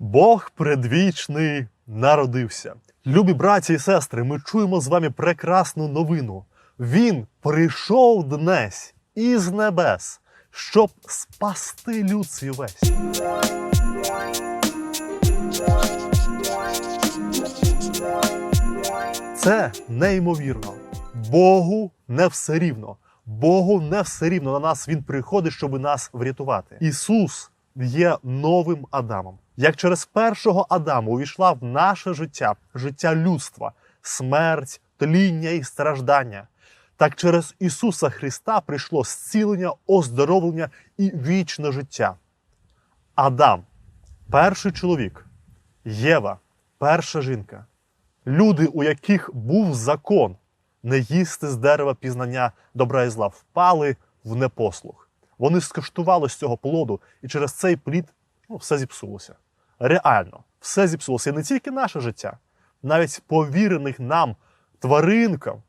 Бог предвічний народився. Любі браті і сестри, ми чуємо з вами прекрасну новину. Він прийшов днесь із небес, щоб спасти люд свій весь. Це неймовірно. Богу не все рівно. Богу не все рівно на нас Він приходить, щоб нас врятувати. Ісус є новим Адамом. Як через першого Адама увійшла в наше життя, життя людства, смерть, тління і страждання, так через Ісуса Христа прийшло зцілення, оздоровлення і вічне життя. Адам перший чоловік, Єва перша жінка. Люди, у яких був закон не їсти з дерева пізнання добра і зла, впали в непослух. Вони скуштували з цього плоду, і через цей плід ну, все зіпсулося. Реально, все зіпсулося. І не тільки наше життя, навіть повірених нам тваринкам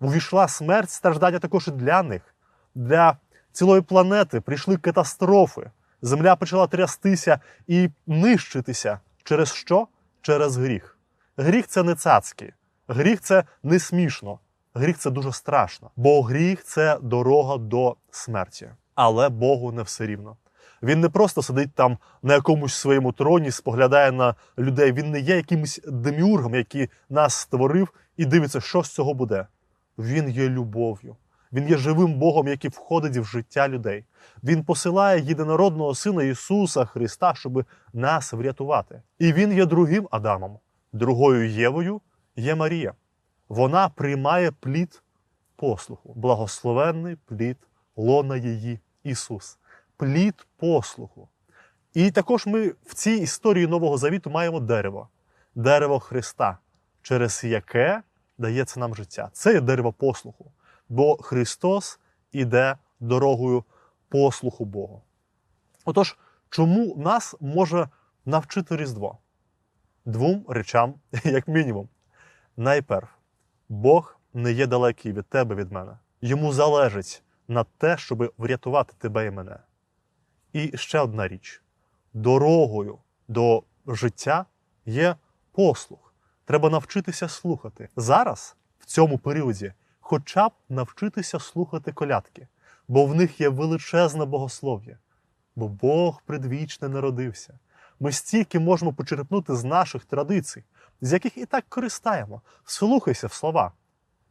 увійшла смерть, страждання також і для них. Для цілої планети прийшли катастрофи. Земля почала трястися і нищитися. Через що? Через гріх. Гріх це не цацки, гріх це не смішно, гріх це дуже страшно, бо гріх це дорога до смерті. Але Богу не все рівно. Він не просто сидить там на якомусь своєму троні, споглядає на людей. Він не є якимось деміургом, який нас створив, і дивиться, що з цього буде. Він є любов'ю. Він є живим Богом, який входить в життя людей. Він посилає єдинородного Сина Ісуса Христа, щоб нас врятувати. І Він є другим Адамом. Другою Євою є Марія. Вона приймає плід послуху, благословенний плід лона її Ісус, плід послуху. І також ми в цій історії Нового Завіту маємо дерево, дерево Христа, через яке дається нам життя. Це є дерево послуху, бо Христос іде дорогою послуху Богу. Отож, чому нас може навчити Різдво? Двом речам, як мінімум. Найперв, Бог не є далекий від тебе, від мене. Йому залежить на те, щоб врятувати тебе і мене. І ще одна річ: дорогою до життя є послух. Треба навчитися слухати. Зараз, в цьому періоді, хоча б навчитися слухати колядки, бо в них є величезне богослов'я, бо Бог предвічне народився. Ми стільки можемо почерпнути з наших традицій, з яких і так користаємо. Слухайся в слова.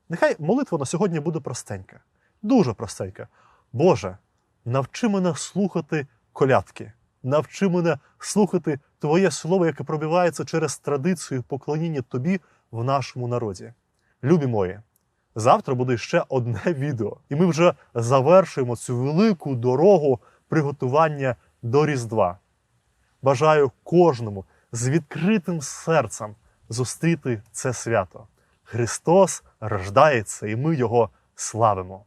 Нехай молитва на сьогодні буде простенька, дуже простенька. Боже, навчи мене слухати колядки, навчи мене слухати Твоє слово, яке пробивається через традицію поклоніння Тобі в нашому народі. Любі мої, завтра буде ще одне відео, і ми вже завершуємо цю велику дорогу приготування до Різдва. Бажаю кожному з відкритим серцем зустріти це свято. Христос рождається, і ми його славимо.